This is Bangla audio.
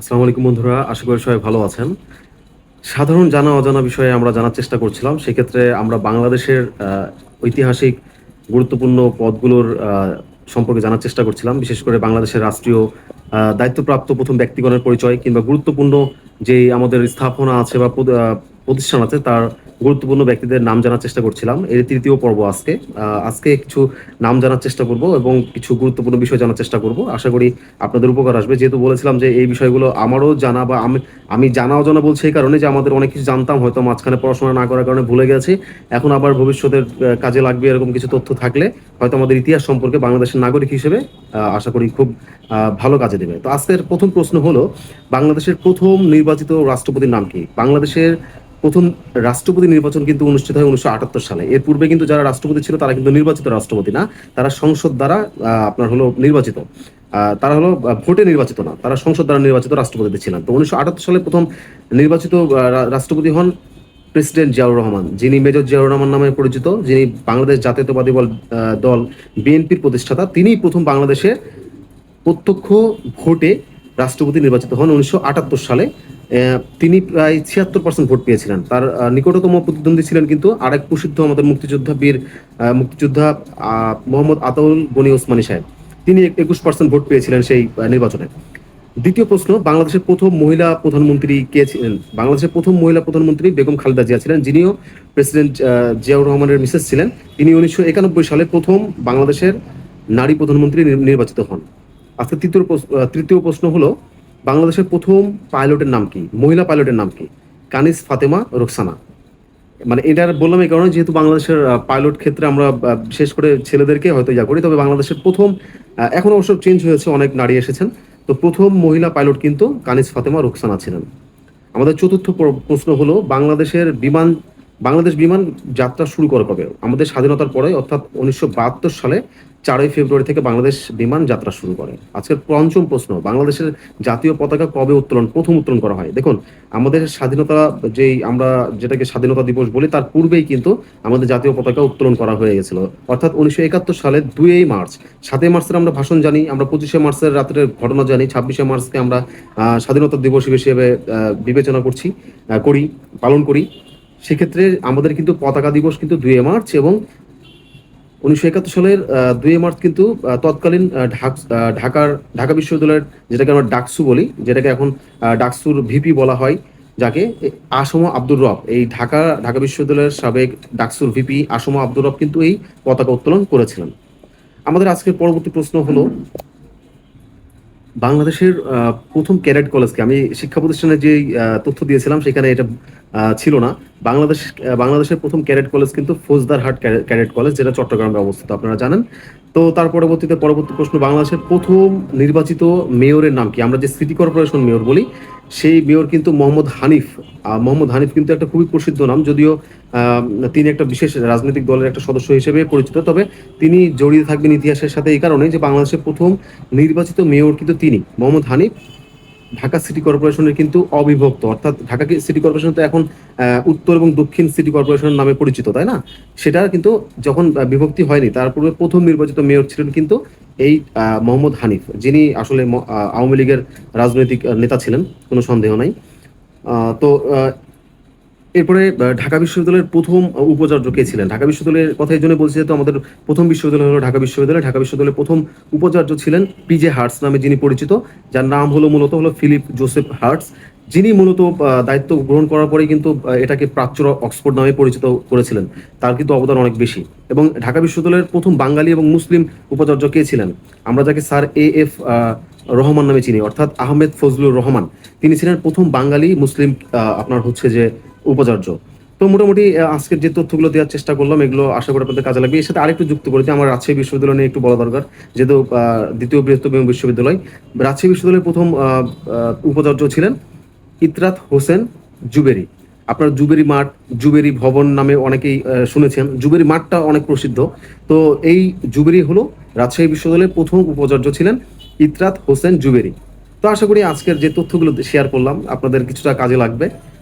আসসালামু আলাইকুম বন্ধুরা, আশা করি সবাই ভালো আছেন। সাধারণ জানা অজানা বিষয়ে আমরা জানার চেষ্টা করছিলাম, সেক্ষেত্রে আমরা বাংলাদেশের ঐতিহাসিক গুরুত্বপূর্ণ পদগুলোর সম্পর্কে জানার চেষ্টা করছিলাম, বিশেষ করে বাংলাদেশের রাষ্ট্রীয় দায়িত্বপ্রাপ্ত প্রথম ব্যক্তিগণের পরিচয় কিংবা গুরুত্বপূর্ণ যে আমাদের স্থাপনা আছে বা প্রতিষ্ঠান আছে, তার গুরুত্বপূর্ণ ব্যক্তিদের নাম জানার চেষ্টা করছিলাম। এর তৃতীয় পর্ব আজকে। আজকে কিছু নাম জানার চেষ্টা করব এবং কিছু গুরুত্বপূর্ণ বিষয় জানার চেষ্টা করব। আশা করি আপনাদের উপকার আসবে। যেহেতু বলেছিলাম যে এই বিষয়গুলো আমারও জানা বা আমি আমি জানা অজানা বলছি এই কারণে যে আমাদের অনেক কিছু জানতাম, হয়তো মাঝখানে পড়াশোনা না করার কারণে ভুলে গেছি। এখন আবার ভবিষ্যতের কাজে লাগবে এরকম কিছু তথ্য থাকলে হয়তো আমাদের ইতিহাস সম্পর্কে বাংলাদেশের নাগরিক হিসেবে আশা করি খুব ভালো কাজে দেবে। তো আজকের প্রথম প্রশ্ন হলো, বাংলাদেশের প্রথম নির্বাচিত রাষ্ট্রপতির নাম কি? বাংলাদেশের প্রথম রাষ্ট্রপতি নির্বাচন কিন্তু অনুষ্ঠিত হয় উনিশশো আটাত্তর সালে। এর পূর্বে কিন্তু যারা রাষ্ট্রপতি ছিল, তারা কিন্তু নির্বাচিত রাষ্ট্রপতি না। তারা সংসদ দ্বারা আপনার হলো নির্বাচিত। তারা হলো ভোটে নির্বাচিত না। তারা সংসদ দ্বারা নির্বাচিত রাষ্ট্রপতি ছিলেন। তো উনিশশো আটাত্তর সালে প্রথম নির্বাচিত রাষ্ট্রপতি হন প্রেসিডেন্ট জিয়াউর রহমান। যিনি মেজর জিয়াউর রহমান নামে পরিচিত, যিনি বাংলাদেশ জাতীয়তাবাদী দল বিএনপির প্রতিষ্ঠাতা তিনি প্রথম বাংলাদেশে প্রত্যক্ষ ভোটে রাষ্ট্রপতি নির্বাচিত হন উনিশশো আটাত্তর সালে। তিনি প্রায় ছিয়াত্তর পার্সেন্ট ভোট পেয়েছিলেন। তার নিকটতম প্রতিদ্বন্দ্বী ছিলেন কিন্তু আরেক প্রসিদ্ধ আমাদের মুক্তিযোদ্ধা বীর মুক্তিযোদ্ধা মোহাম্মদ আতাউল গনি ওসমানী সাহেব। তিনি একুশ পার্সেন্ট ভোট পেয়েছিলেন সেই নির্বাচনে। দ্বিতীয় প্রশ্ন, বাংলাদেশের প্রথম মহিলা প্রধানমন্ত্রী কে ছিলেন? বাংলাদেশের প্রথম মহিলা প্রধানমন্ত্রী বেগম খালেদা জিয়া ছিলেন, যিনিও প্রেসিডেন্ট জিয়াউর রহমানের মিসেস ছিলেন। তিনি উনিশশো একানব্বই সালে প্রথম বাংলাদেশের নারী প্রধানমন্ত্রী নির- নির্বাচিত হন। আজকে তৃতীয় প্রশ্ন- তৃতীয় প্রশ্ন হলো বাংলাদেশের প্রথম পাইলটের নাম কি? মহিলা পাইলটের নাম কি? কানিস, ফাতেমা, রোকসানা। মানে এটার বললাম এই কারণে যেহেতু বাংলাদেশের পাইলট ক্ষেত্রে আমরা বিশেষ করে ছেলেদেরকে হয়তো ইয়া করি, তবে বাংলাদেশের প্রথম এখন অবশ্য চেঞ্জ হয়েছে, অনেক নারী এসেছেন। তো প্রথম মহিলা পাইলট কিন্তু কানিস, ফাতেমা, রোকসানা ছিলেন। আমাদের চতুর্থ প্র- প্রশ্ন হলো, বাংলাদেশের বিমান বাংলাদেশ বিমান যাত্রা শুরু করে কবে? আমাদের স্বাধীনতার পরে, অর্থাৎ উনিশশো বাহাত্তর সালে চারই ফেব্রুয়ারি থেকে বাংলাদেশ বিমান যাত্রা শুরু করে। আজকের পঞ্চম প্রশ্ন, বাংলাদেশের জাতীয় পতাকা কবে উত্তোলন, প্রথম উত্তোলন করা হয়? দেখুন, আমাদের স্বাধীনতা যেই আমরা যেটাকে স্বাধীনতা দিবস বলি, তার পূর্বেই কিন্তু আমাদের জাতীয় পতাকা উত্তোলন করা হয়ে গেছিল। অর্থাৎ উনিশশো একাত্তর সালের দুই মার্চ, সাতই মার্চের আমরা ভাষণ জানি, আমরা পঁচিশে মার্চের রাত্রের ঘটনা জানি, ছাব্বিশে মার্চকে আমরা স্বাধীনতা দিবস হিসেবে বিবেচনা করছি করি, পালন করি। সেক্ষেত্রে আমাদের কিন্তু পতাকা দিবস কিন্তু দুই মার্চ এবং উনিশশো একাত্তর সালের দুই মার্চ কিন্তু তৎকালীন ঢাকার, ঢাকা বিশ্ববিদ্যালয়ের যেটাকে আমরা ডাকসু বলি, যেটাকে এখন ডাকসুর ভিপি বলা হয়, যাকে আসম আব্দুর রব, এই ঢাকা ঢাকা বিশ্ববিদ্যালয়ের সাবেক ডাকসুর ভিপি আসম আব্দুর রব কিন্তু এই পতাকা উত্তোলন করেছিলেন। আমাদের আজকের পরবর্তী প্রশ্ন হলো, বাংলাদেশের প্রথম ক্যাডেট কলেজকে আমি শিক্ষা প্রতিষ্ঠানের যে তথ্য দিয়েছিলাম, সেখানে এটা ছিল না। বাংলাদেশ বাংলাদেশের প্রথম ক্যাডেট কলেজ কিন্তু ফৌজদারহাট ক্যাডে- ক্যাডেট কলেজ, যেটা চট্টগ্রামে অবস্থিত, আপনারা জানেন। তো তার পরবর্তীতে পরবর্তী প্রশ্ন, বাংলাদেশের প্রথম নির্বাচিত মেয়রের নাম কি? আমরা যে সিটি কর্পোরেশন মেয়র বলি, সেই মেয়র কিন্তু মোহাম্মদ হানিফ। মোহাম্মদ হানিফ কিন্তু একটা খুবই প্রসিদ্ধ নাম, যদিও তিনি একটা বিশেষ রাজনৈতিক দলের একটা সদস্য হিসেবে পরিচিত, তবে তিনি জড়িয়ে থাকবেন ইতিহাসের সাথে এই কারণে যে বাংলাদেশের প্রথম নির্বাচিত মেয়র কিন্তু তিনি, মোহাম্মদ হানিফ। ঢাকা সিটি কর্পোরেশনের কিন্তু অবিভক্ত। অর্থাৎ ঢাকা সিটি কর্পোরেশন তো এখন উত্তর এবং দক্ষিণ সিটি কর্পোরেশন নামে পরিচিত, তাই না? সেটা কিন্তু যখন বিভক্তি হয়নি, তার পূর্বে প্রথম নির্বাচিত মেয়র ছিলেন কিন্তু এই মোহাম্মদ হানিফ, যিনি আসলে আওয়ামী লীগের রাজনৈতিক নেতা ছিলেন, কোনো সন্দেহ নাই। তো এরপরে ঢাকা বিশ্ববিদ্যালয়ের প্রথম উপাচার্য কে ছিলেন? ঢাকা বিশ্ববিদ্যালয়ের কথা এই জন্য বলছি যেহেতু আমাদের প্রথম বিশ্ববিদ্যালয় হলো ঢাকা বিশ্ববিদ্যালয়। ঢাকা বিশ্ববিদ্যালয়ের প্রথম উপাচার্য ছিলেন পিজে হার্টস নামে যিনি পরিচিত, যার নাম হলো মূলত হলো ফিলিপ জোসেফ হার্টস। যিনি মূলত দায়িত্ব গ্রহণ করার পরেই কিন্তু এটাকে প্রাচ্য অক্সফোর্ড নামে পরিচিত করেছিলেন। তার কিন্তু অবদান অনেক বেশি। এবং ঢাকা বিশ্ববিদ্যালয়ের প্রথম বাঙালি এবং মুসলিম উপাচার্য কে ছিলেন? আমরা যাকে স্যার এ এফ রহমান নামে চিনি, অর্থাৎ আহমেদ ফজলুর রহমান। তিনি ছিলেন প্রথম বাঙালি মুসলিম আপনার হচ্ছে যে উপাচার্য। তো মোটামুটি আজকের যে তথ্যগুলো দেওয়ার চেষ্টা করলাম, এগুলো আশা করি আপনাদের কাজে লাগবে। এর সাথে আরেকটু যুক্ত করে যে আমার রাজশাহী বিশ্ববিদ্যালয় নিয়ে একটু বলা দরকার। যেহেতু দ্বিতীয় বৃহত্তম বিশ্ববিদ্যালয়। রাজশাহী বিশ্ববিদ্যালয়ের প্রথম উপাচার্য ছিলেন ইতরাত হোসেন জুবেরি। আপনার জুবেরি মাঠ, জুবেরি ভবন নামে অনেকেই শুনেছেন। জুবেরি মাঠটা অনেক প্রসিদ্ধ। তো এই জুবেরি হলো রাজশাহী বিশ্ববিদ্যালয়ের প্রথম উপাচার্য ছিলেন ইতরাত হোসেন জুবেরি। তো আশা করি আজকের যে তথ্যগুলো শেয়ার করলাম, আপনাদের কিছুটা কাজে লাগবে।